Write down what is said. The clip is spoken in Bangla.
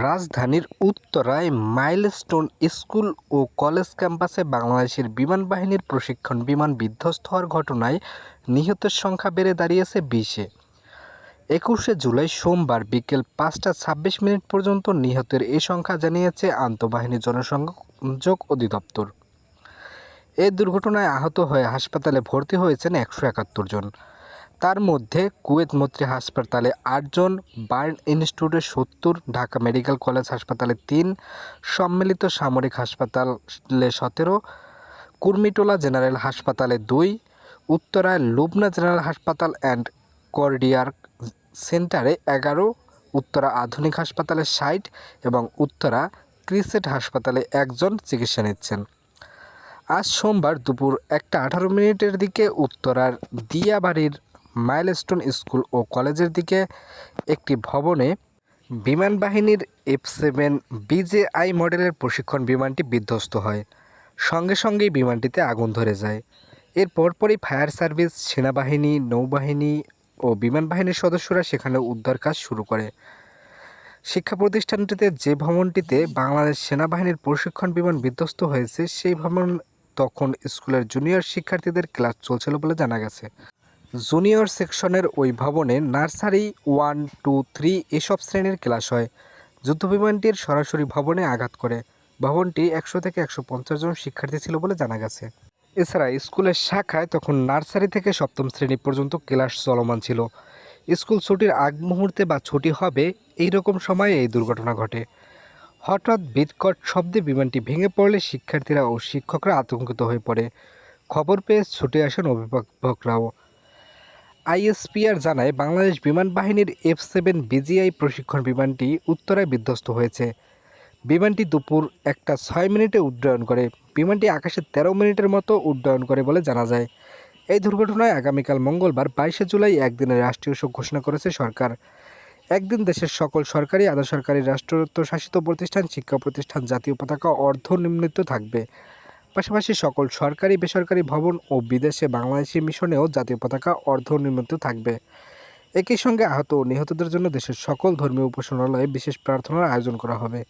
রাজধানীর উত্তরায় মাইলস্টোন স্কুল ও কলেজ ক্যাম্পাসে বাংলাদেশের বিমান বাহিনীর প্রশিক্ষণ বিমান বিধ্বস্ত হওয়ার ঘটনায় নিহতের সংখ্যা বেড়ে দাঁড়িয়েছে বিশে। একুশে জুলাই সোমবার বিকেল পাঁচটা ছাব্বিশ মিনিট পর্যন্ত নিহতের এই সংখ্যা জানিয়েছে আন্তঃবাহিনী জনসংযোগ অধিদপ্তর। এই দুর্ঘটনায় আহত হয়ে হাসপাতালে ভর্তি হয়েছেন একশো একাত্তর জন। তার মধ্যে কুয়েত মৈত্রী হাসপাতালে আটজন, বার্ন ইনস্টিটিউটে সত্তর, ঢাকা মেডিকেল কলেজ হাসপাতালে তিন, সম্মিলিত সামরিক হাসপাতালে সতেরো, কুর্মিটোলা জেনারেল হাসপাতালে দুই, উত্তরায় লুবনা জেনারেল হাসপাতাল অ্যান্ড কর্ডিয়ার সেন্টারে এগারো, উত্তরা আধুনিক হাসপাতালে ষাট এবং উত্তরা ক্রিসেট হাসপাতালে একজন চিকিৎসা নিচ্ছেন। আজ সোমবার দুপুর একটা আঠারো মিনিটের দিকে উত্তরার দিয়াবাড়ির মাইলস্টোন স্কুল ও কলেজের দিকে একটি ভবনে বিমান বাহিনীর এফ সেভেন বিজেআই মডেলের প্রশিক্ষণ বিমানটি বিধ্বস্ত হয়। সঙ্গে সঙ্গেই বিমানটিতে আগুন ধরে যায়। এর পরপরই ফায়ার সার্ভিস, সেনাবাহিনী, নৌবাহিনী ও বিমান বাহিনীর সদস্যরা সেখানে উদ্ধার কাজ শুরু করে। শিক্ষা প্রতিষ্ঠানটিতে যে ভবনটিতে বাংলাদেশ সেনাবাহিনীর প্রশিক্ষণ বিমান বিধ্বস্ত হয়েছে, সেই ভবন তখন স্কুলের জুনিয়র শিক্ষার্থীদের ক্লাস চলছিল বলে জানা গেছে। জুনিয়র সেকশনের ওই ভবনে নার্সারি ওয়ান, টু, থ্রি এসব শ্রেণির ক্লাস হয়। যুদ্ধবিমানটির সরাসরি ভবনে আঘাত করে। ভবনটি একশো থেকে একশো পঞ্চাশ জন শিক্ষার্থী ছিল বলে জানা গেছে। এছাড়া স্কুলের শাখায় তখন নার্সারি থেকে সপ্তম শ্রেণি পর্যন্ত ক্লাস চলমান ছিল। স্কুল ছুটির আগ মুহূর্তে বা ছুটি হবে এই রকম সময়ে এই দুর্ঘটনা ঘটে। হঠাৎ বিৎকট শব্দে বিমানটি ভেঙে পড়লে শিক্ষার্থীরা ও শিক্ষকরা আতঙ্কিত হয়ে পড়ে। খবর পেয়ে ছুটে আসেন অভিভাবকরাও। আইএসপিআর জানায়, বাংলাদেশ বিমান বাহিনীর এফ সেভেন বিজিআই প্রশিক্ষণ বিমানটি উত্তরায় বিধ্বস্ত হয়েছে। বিমানটি দুপুর একটা ছয় মিনিটে উড্ডয়ন করে। বিমানটি আকাশে তেরো মিনিটের মতো উড্ডয়ন করে বলে জানা যায়। এই দুর্ঘটনায় আগামীকাল মঙ্গলবার বাইশে জুলাই একদিনের রাষ্ট্রীয় শোক ঘোষণা করেছে সরকার। একদিন দেশের সকল সরকারি, আধা সরকারি রাষ্ট্রত্ব শাসিত প্রতিষ্ঠান, শিক্ষা প্রতিষ্ঠান, জাতীয় পতাকা, অর্ধনির্মিত থাকবে। পাশাপাশি সকল সরকারি, বেসরকারি ভবন ও বিদেশে বাংলাদেশি মিশনেও জাতীয় পতাকা অর্ধনির্মিত থাকবে। একই সঙ্গে আহত ও নিহতদের জন্য দেশের সকল ধর্মীয় উপাসনালয়ে বিশেষ প্রার্থনার আয়োজন করা হবে।